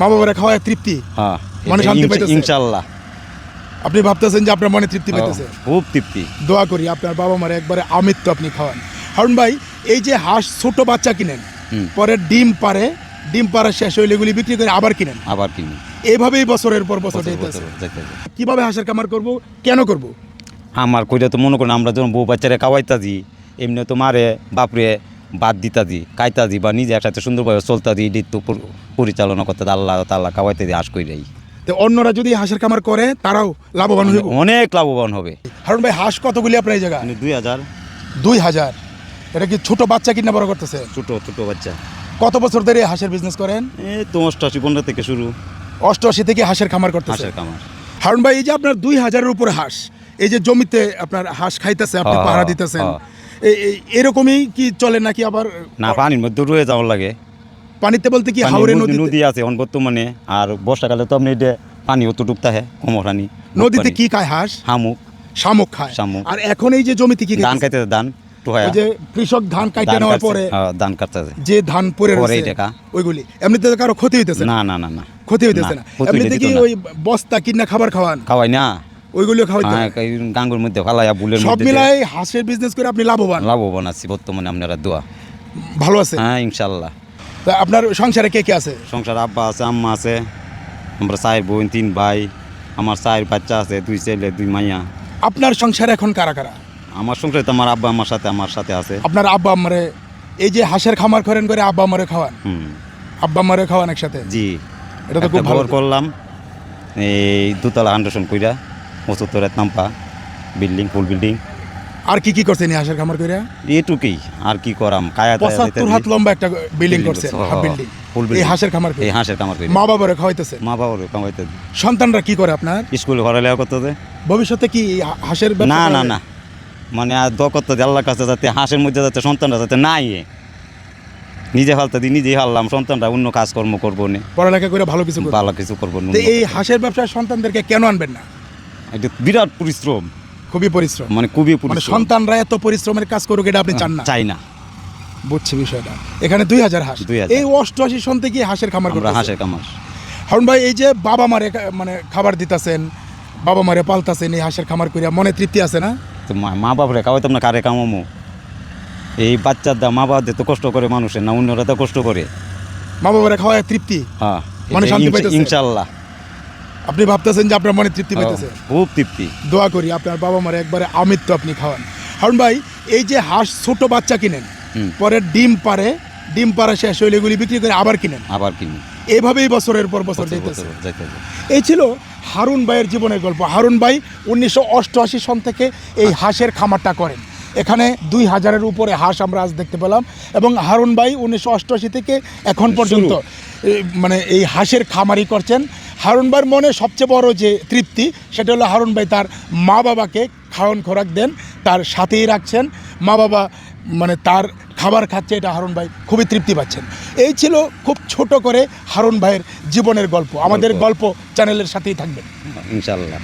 মা বাবারা খাওয়ায় তৃপ্তি। হ্যাঁ মনে শান্তি পাইতেছে? ইনশাল্লাহ। আপনি ভাবতেছেন যে আপনার মনে তৃপ্তি ও, পেতেছে খুব তৃপ্তি। দোয়া করি আপনার বাবা মারে একবারে আমৃত্যু আপনি খাওয়ান। হারুন ভাই এই যে হাঁস ছোট বাচ্চা কিনেন। পরে ডিম পারে ডিম পাড়া শেষ হইলে এগুলি বিক্রি করে আবার কিনেন। আবার কিনি এইভাবেই বছরের পর বছর যেতেছে। কীভাবে হাঁসের কামার করব কেন করব? আমার কইরা তো মনে করেন আমরা যখন বউ বাচ্চারা খাওয়াইতাছি এমনি তো মারে বাপরে বাদ দিতাছি খাইতাছি বা নিজে একসাথে সুন্দরভাবে তো পর- পরিচালনা করতে আল্লাহ তাল্লাহ খাওয়াইতে দিয়ে আশ কইরাই। তো অন্যরা যদি হাঁসের খামার করে তারাও লাভবান হইব। অনেক লাভবান হবে। হারুন ভাই হাঁস কতগুলি আপনার এই জায়গা মানে দুই হাজার। দুই হাজার। এটা কি ছোট বাচ্চা কিনা বড় করতেছে? ছোট ছোট বাচ্চা। কত বছর ধরে হাঁসের বিজনেস করেন? এই তো অষ্টআশি পনেরো থেকে শুরু। অষ্টআশি থেকে হাঁসের খামার করতেছে। হাঁসের খামার। হারুন ভাই এই যে আপনার দুই হাজারের উপরে হাঁস এই যে জমিতে আপনার হাঁস খাইতেছে আপনি হ্যাঁ, পাহারা দিতেছেন হ্যাঁ। এরকমই কি চলে নাকি আবার? না পানির মধ্যে রয়ে যাওয়ার লাগে। পানিতে বলতে কি হাওড়ে নদী নদী আছে এখন বর্তমানে আর বর্ষাকালে তো আপনি এটা পানি অতটুক থাকে কমরানি নদীতে কি খায় হাঁস? হামুক শামুক খায়। শামুক। আর এখন এই যে জমিতে কি ধান? খাইতে ধান যে কৃষক ধান কাটে ধান নেওয়ার পরে হ্যাঁ, ধান কাটতেছে। যে ধান পরে রয়েছে ওইগুলি। এমনিতে তো কারও ক্ষতি হইতেছে না? না না না না। ক্ষতি হইতেছে না এমনিতে কি ওই বস্তা কিনা খাবার খাওয়ান? খাওয়াই না। ওইগুলিও খাওয়াইতে হ্যাঁ, গাঙ্গুর মধ্যে ফালাইয়া বুলের সব মিলাই হাঁসের বিজনেস করে আপনি লাভবান। লাভবান আছি বর্তমানে আপনারা দোয়া। ভালো আছে? হ্যাঁ ইনশাল্লাহ তা আপনার সংসারে কে কে আছে? সংসার আব্বা আছে আম্মা আছে আমরা চার বোন তিন ভাই আমার চার বাচ্চা আছে দুই ছেলে দুই মাইয়া। আপনার সংসারে এখন কারা কারা? আমার সংসারে তো আমার আব্বা আমার সাথে আমার সাথে আছে। আপনার আব্বা আম্মারে এই যে হাঁসের খামার করেন করে আব্বা আম্মারে খাওয়ান? আব্বা আম্মারে খাওয়ান একসাথে? জি। এটা তো খুব ভালো করলাম এই দুতলা আন্ডারসন কইরা। পঁচাত্তরের নাম্পা বিল্ডিং ফুল বিল্ডিং আর কি কি করছেন এই হাঁসের খামার করে এটুকুই আর কি করাম কায়া পঁচাত্তর হাত লম্বা একটা বিল্ডিং করছেন করছে, বিল্ডিং এই। হাঁসের খামার এই হাঁসের কামার করি মা বাবারে খাওয়াইতেছে। মা বাবার সন্তানরা কি করে আপনার? স্কুলে পড়ালেখা ভবিষ্যতে কি হাঁসের না না না। মানে আর দ করতে দিই আল্লাহর কাছে যাতে হাঁসের মধ্যে যাতে সন্তানরা যাতে নাই নিজে ফালতে দিই নিজেই হারলাম সন্তানরা অন্য কাজকর্ম করব না। পড়ালেখা করে ভালো কিছু করবে। ভালো কিছু করব এই হাঁসের ব্যবসায় সন্তানদেরকে কেন আনবেন না? এটা বিরাট পরিশ্রম। খুবই পরিশ্রম। মানে খুবই মানে সন্তানরা এত পরিশ্রমের কাজ করুক এটা আপনি চান না? চাই না। বুঝছি বিষয়টা। এখানে দুই হাজার হাঁস। 2000 এই অষ্টআশি সন থেকে হাঁসের খামার আমরা হাঁসের কামার হারুন ভাই এই যে বাবা মারে মানে খাবার দিতেছেন বাবা মারে পালতাছেন এই হাঁসের খামার করিয়া মনে তৃপ্তি আছে না? তো মা- বাপরে খাওয়াইতাম না কারে কামামো এই বাচ্চার দা মা বাপদের তো কষ্ট করে মানুষের না অন্যরা তো কষ্ট করে? মা বাবারে খাওয়ায় তৃপ্তি? হ্যাঁ মনে শান্তি? ইনশাল্লাহ। আপনি ভাবতেছেন যে আপনার মনে তৃপ্তি পেতেছে খুব তৃপ্তি। দোয়া করি আপনার বাবা মারে একবারে আমৃত্যু আপনি খাওয়ান। হারুন ভাই এই যে হাঁস ছোট বাচ্চা কিনেন। পরে ডিম পারে ডিম পাড়া শেষ হইলে এগুলি বিক্রি করে আবার কিনেন? আবার কিনি। এইভাবেই বছরের পর বছর যেতেছে এই ছিল হারুন ভাইয়ের জীবনের গল্প। হারুন ভাই উনিশশো অষ্টআশি সন থেকে এই হাঁসের খামারটা করেন। এখানে দুই হাজারের উপরে হাঁস আমরা আজ দেখতে পেলাম এবং হারুন ভাই উনিশশো অষ্টআশি থেকে এখন পর্যন্ত মানে এই হাঁসের খামারই করছেন। হারুন ভাইয়ের মনে সবচেয়ে বড় যে তৃপ্তি সেটা হলো হারুন ভাই তার মা বাবাকে খাওয়ান খোরাক দেন তার সাথেই রাখছেন। মা বাবা মানে তার খাবার খাচ্ছে এটা হারুন ভাই খুবই তৃপ্তি পাচ্ছেন। এই ছিল খুব ছোট করে হারুন ভাইয়ের জীবনের গল্প। আমাদের গল্প। গল্প চ্যানেলের সাথেই থাকবেন ইনশাল্লাহ